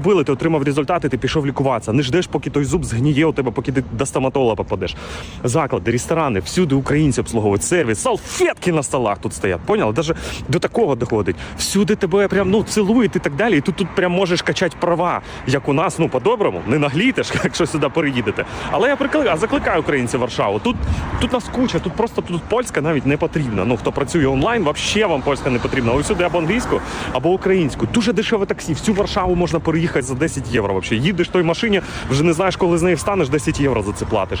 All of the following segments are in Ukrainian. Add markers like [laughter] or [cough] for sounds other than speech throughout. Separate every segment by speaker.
Speaker 1: ти отримав результати, ти пішов лікуватися. Не ждеш, поки той зуб згніє у тебе, поки ти до стоматолога попадеш. Заклади, ресторани, всюди українці обслуговують сервіс, салфетки на столах тут стоять. Поняла? Даже до такого доходить. Всюди тебе прям ну цілують і так далі. І тут тут прям можеш качати права, як у нас, ну по-доброму, не наглійте [laughs] якщо сюди переїдете. Але я прикликаю, закликаю українців Варшаву. Тут тут нас куча, тут просто тут польська навіть не потрібна. Ну хто працює онлайн, взагалі вам польська не потрібна. Ось сюди або англійську, або українську. Дуже дешеве таксі. Всю Варшаву можна переїхати за 10 євро. Взагалі. їдеш в той машині, вже не знаєш, коли з неї встанеш, 10 євро за це платиш.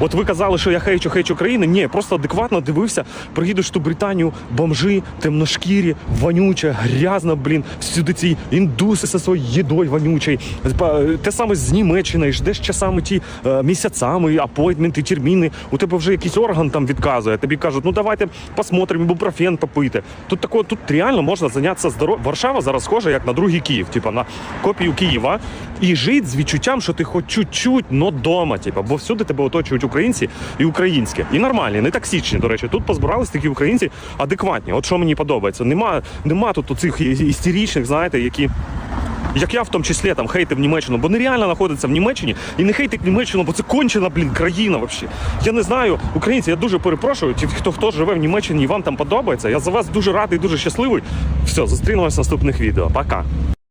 Speaker 1: От ви казали, що я хейчу, хейчу країни. Ні, просто адекватно дивився. Приїдеш ту Британію, бомжи, темношкірі, вонюче, грязно, блін, всюди ці індуси зі своєю їдою вонючою. Те саме з Німеччини, ждеш часами ті е, місяцями, апойтменти, терміни. У тебе вже якийсь орган там відказує. Тобі кажуть, ну давайте посмотримо, ібупрофен попити. Тут такого, тут реально можна зайнятися здоров'ям. Варшава зараз схожа як на другий Київ, типа на копію Києва, і жити з відчуттям, що ти хоч чуть-чуть, но дома, типа, бо всюди тебе оточують українці і українське. І нормальні, не токсичні, до речі. Тут позбирались такі українці адекватні. От що мені подобається. Нема, нема тут цих істеричних, знаєте, які. Як я в тому числі там хейтив Німеччину, бо нереально знаходиться в Німеччині і не хейтить Німеччину, бо це кончена, блін, країна взагалі. Я не знаю, українці, я дуже перепрошую. Ті, хто хто живе в Німеччині і вам там подобається. Я за вас дуже радий, дуже щасливий. Все, зустрінемось в наступних відео. Пока.